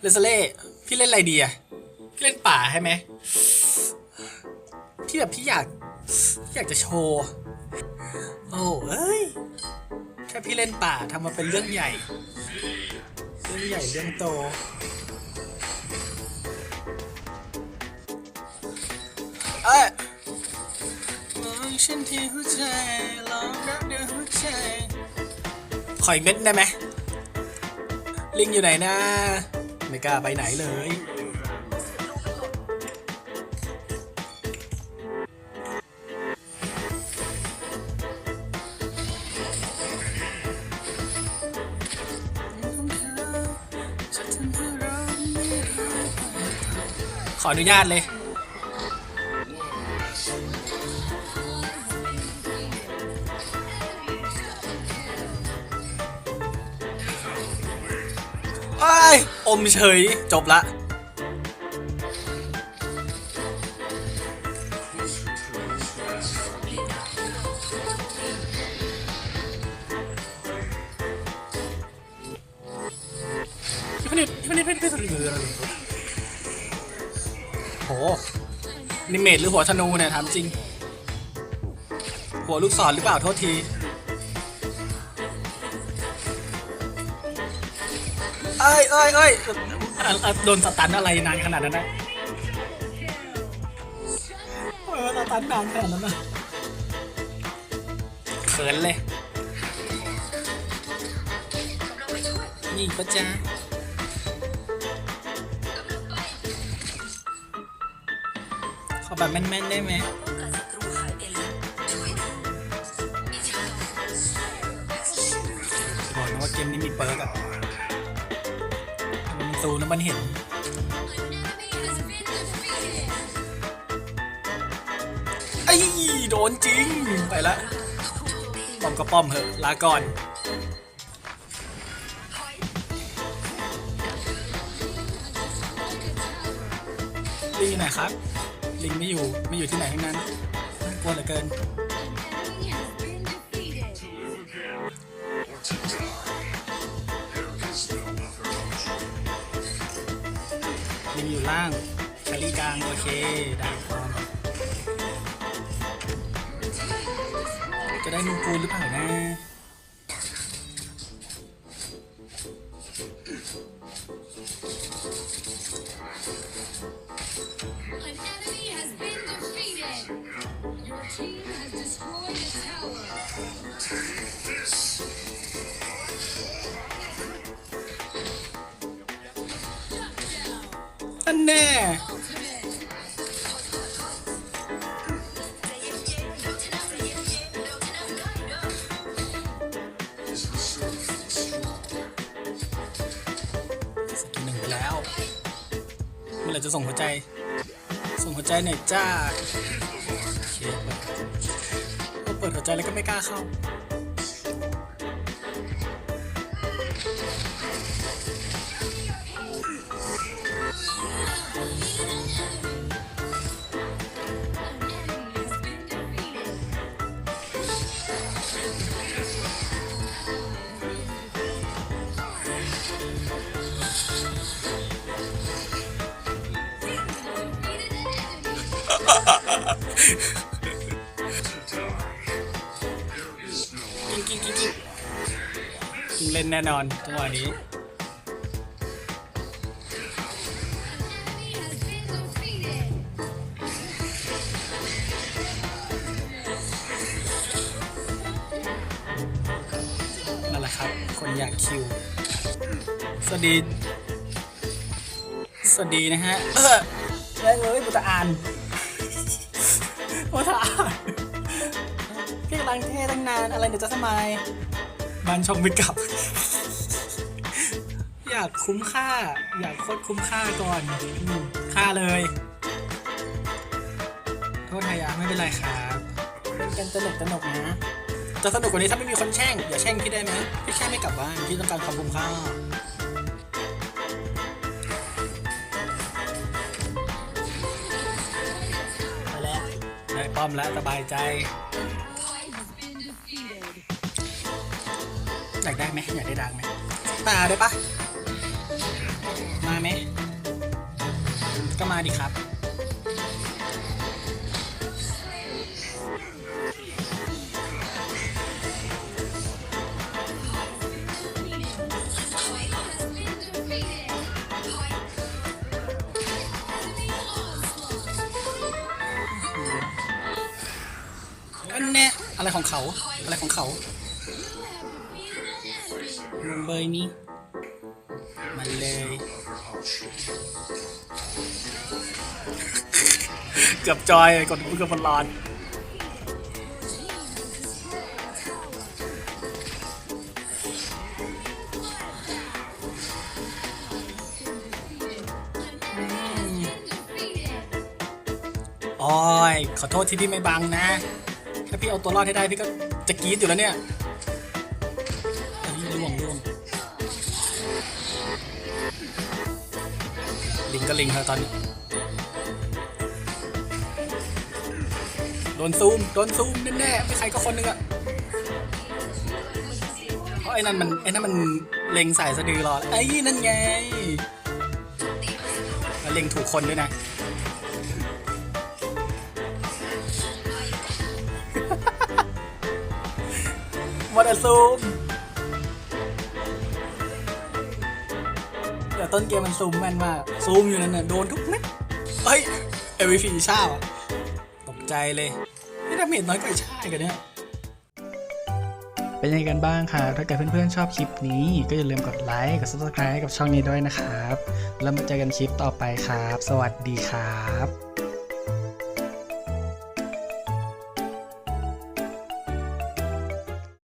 เลสเล่พี่เล่นอะไรดีอะพี่เล่นป่าใช่ไหมพี่แบบพี่อยากพี่อยากจะโชว์ โอ้เอ้ยแค่พี่เล่นป่าทำมาเป็นเรื่องใหญ่ เรื่องใหญ่เรื่องโตเอ้ยมองฉันที่หัวใจลองรักเดียวหัวใจขออีกเม็ดได้ไหมลิงอยู่ไหนนะ ไม่กล้าไปไหนเลย ขออนุญาตเลย ย อมเฉย จบละพี่พนิดพี่พนิดพี่พนิดพี่พนิดโหนิเมตหรือหัวธนูเนี่ยถามจริง หัวลูกศรหรือเปล่าโทษที เอ้ยเอ้ยเอ้ยอะอะโดนสตันอะไรนานขนาดนั้นนะเออสตันนานขนาดนั้นนะเขินเลย นี่ปะจ๊ะขอแบบแม่นๆได้ไหม บอกนะว่าเกมนี้มีเปิร์กอะ มันซูนะมันเห็น ไอ้โดนจริง ไปละ ป้อมก็ป้อมเหอะ ลาก่อน ลิงอยู่ไหนครับ ลิงไม่อยู่ ไม่อยู่ที่ไหนทั้งนั้น กลัวเหลือเกิน ล่างชลรี่กลางโอเคได้ครับจะได้นูกูลหรือเปล่านะ แน่ สกิลหนึ่งไปแล้ว เมื่อไหร่จะส่งหัวใจ ส่งหัวใจหน่อยจ้า โอเคเปิดพอเปิดหัวใจแล้วก็ไม่กล้าเข้า กิ้งกิ้งกิ้งกิ้งกิ้งเล่นแน่นอนจังหวะนี้ นั่นแหละครับ คนอยากคิว สวัสดี สวัสดีนะฮะ เออแม่งเลยบุตรอ่าน บุตรอ่านพี่กำลังเท่ตั้งนานอะไรเดี๋ยวจะสมัยบ้านชงไปกลับ อยากคุ้มค่า อยากโคตรคุ้มค่าก่อนอืมค่าเลยโทษทายาไม่เป็นไรครับเป็นกันตลกตลกๆนะจะสนุกกว่านี้ถ้าไม่มีคนแช่งอย่าแช่งพี่ได้ไหมพี่แช่งไม่กลับบ้านพี่ต้องการความคุ้มค่า้อมแล้สบายใจ อยากได้ไหมอยากได้ดังไหมตาได้ปะมาไหมก็มาดิครับ อะไรของเขา อะไรของเขาลงเบยนี้มันเลยเกือบจอยเลยกดเกือบบอลลอนโอ้ยขอโทษที่พี่ไม่บังนะ ถ้าพี่เอาตัวรอดให้ได้พี่ก็จะกรี๊ดอยู่แล้วเนี่ยเฮ้ยล่วงล่วงลิงก็ลิงเธอตอนนี้ โดนซูม โดนซูมแน่ๆไม่ใครก็คนนึงอะเพราะไอ้นั่นมันไอ้นั่นมันเล็งสายสะดือรอไอ้นั่นไง แล้วเล็งถูกคนด้วยนะ วัดซูมเดี๋ยวต้นเกมมันซูมแม่นมาก ซูมอยู่นั่นน่ะโดนทุกเม็ดเฮ้ย MVP ชาอะตกใจเลยนี่ดาเมจน้อยกว่าไอ้ชากันเนี่ยเป็นยังไงกันบ้างครับถ้าเกิดเพื่อนๆชอบคลิปนี้ ก็อย่าลืมกดไลค์ กด subscribe กับช่องนี้ด้วยนะครับ แล้วมาเจอกันคลิปต่อไปครับ สวัสดีครับ